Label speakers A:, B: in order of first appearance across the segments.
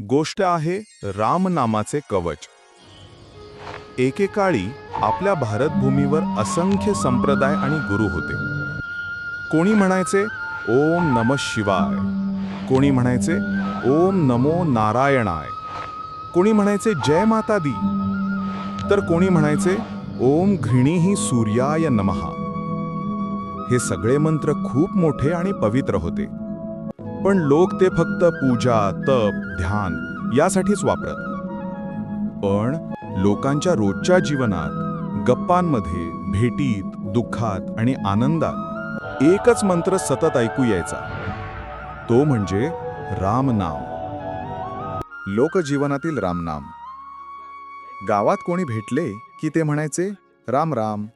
A: गोष्ट आहे रामनामाचे कवच. एकेकाळी आपल्या भारतभूमीवर असंख्य संप्रदाय आणि गुरु होते. कोणी म्हणायचे ओम नम शिवाय. कोणी म्हणायचे ओम नमो नारायणाय. कोणी म्हणायचे जय माता दी तर कोणी म्हणायचे ओम घृणीही सूर्याय नमहा हे सगळे मंत्र खूप मोठे आणि पवित्र होते. पण लोक ते फक्त पूजा तप ध्यान यासाठीच वापरत. पण लोकांच्या रोजच्या जीवनात गप्पांमध्ये भेटीत दुःखात आणि आनंदात एकच मंत्र सतत ऐकू यायचा. तो म्हणजे रामनाम. लोकजीवनातील रामनाम. गावात कोणी भेटले की ते म्हणायचे राम राम.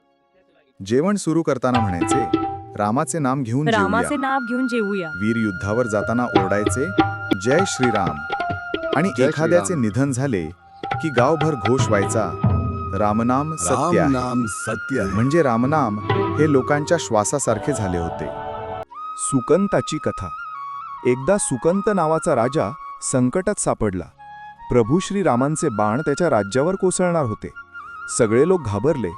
A: जेवण सुरू करताना म्हणायचे रामाचे नाम घेऊन
B: रामाचे नाव घेऊन जेवूया
A: वीर युद्धावर जाताना ओरडायचे जय श्रीराम. आणि एखाद्याचे. निधन झाले की गावभर घोष व्हायचा. रामनाम सत्य आहे.
C: नाम सत्य
A: म्हणजे रामनाम हे लोकांच्या श्वासासारखे झाले होते. सुकंताची कथा. एकदा सुकंत नावाचा राजा संकटात सापडला. प्रभू श्रीरामांचे बाण त्याच्या राज्यावर कोसळणार होते. सगळे लोक घाबरले.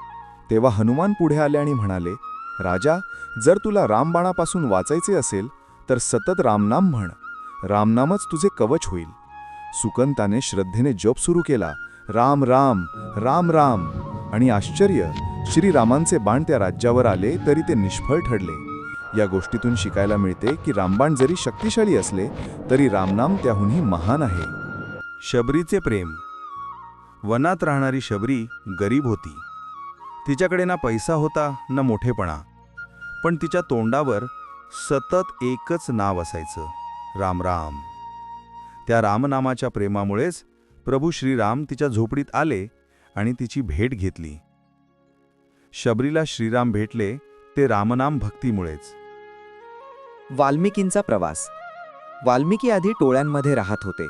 A: तेव्हा हनुमान पुढे आले आणि म्हणाले राजा जर तुला रामबाणापासून वाचायचे असेल तर सतत रामनाम म्हण. रामनामच तुझे कवच होईल. सुकंताने श्रद्धेने जप सुरू केला. राम राम राम राम. आणि आश्चर्य श्रीरामांचे बाण त्या राज्यावर आले तरी ते निष्फळ ठरले. या गोष्टीतून शिकायला मिळते की रामबाण जरी शक्तिशाली असले तरी रामनाम त्याहूनही महान आहे.
D: शबरीचे प्रेम. वनात राहणारी शबरी गरीब होती. तिच्याकडे ना पैसा होता ना मोठेपणा. पण तिच्या तोंडावर सतत एकच नाव असायचं रामराम त्या रामनामाच्या प्रेमामुळेच प्रभू श्रीराम तिच्या झोपडीत आले आणि तिची भेट घेतली. शबरीला श्रीराम भेटले ते रामनाम भक्तीमुळेच.
E: वाल्मिकींचा प्रवास. वाल्मिकी आधी टोळ्यांमध्ये राहत होते.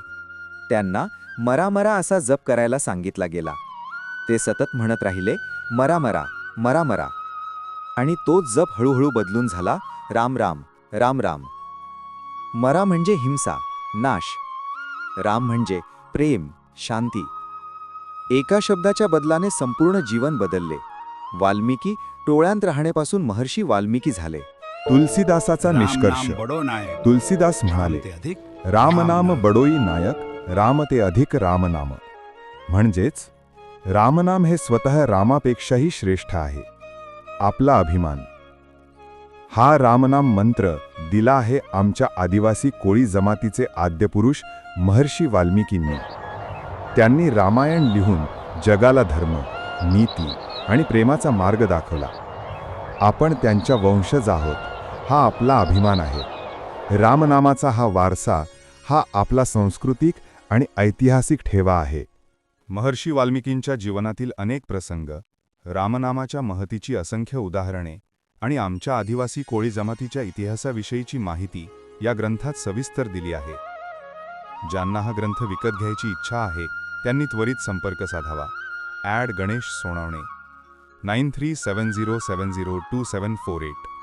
E: त्यांना मरा मरा असा जप करायला सांगितला गेला. ते सतत म्हणत राहिले मरा मरा मरा मरा. आणि तोच जप हळूहळू बदलून झाला राम राम राम राम. मरा म्हणजे हिंसा नाश. राम म्हणजे प्रेम शांती. एका शब्दाच्या बदलाने संपूर्ण जीवन बदलले. वाल्मिकी टोळ्यांत राहण्यापासून महर्षी वाल्मिकी झाले.
A: तुलसीदासाचा निष्कर्ष.
C: नाम बडो नायक.
A: तुलसीदास म्हणाले
C: ते अधिक
A: रामनाम बडोई नायक राम ते अधिक रामनाम म्हणजेच रामनाम हे स्वतः रामापेक्षाही श्रेष्ठ आहे. आपला अभिमान. हा रामनाम मंत्र दिला आहे आमच्या आदिवासी कोळी जमातीचे आद्यपुरुष महर्षी वाल्मिकींनी. त्यांनी रामायण लिहून जगाला धर्म नीती आणि प्रेमाचा मार्ग दाखवला. आपण त्यांच्या वंशज आहोत हा आपला अभिमान आहे. रामनामाचा हा वारसा हा आपला सांस्कृतिक आणि ऐतिहासिक ठेवा आहे. महर्षी वाल्मिकींच्या जीवनातील अनेक प्रसंग रामनामाच्या महतीची असंख्य उदाहरणे आणि आमच्या आदिवासी कोळी जमातीच्या इतिहासाविषयीची माहिती या ग्रंथात सविस्तर दिली आहे. ज्यांना हा ग्रंथ विकत घ्यायची इच्छा आहे त्यांनी त्वरित संपर्क साधावा. Adv Ganesh Sonawane. Nine three seven zero seven zero two seven four eight.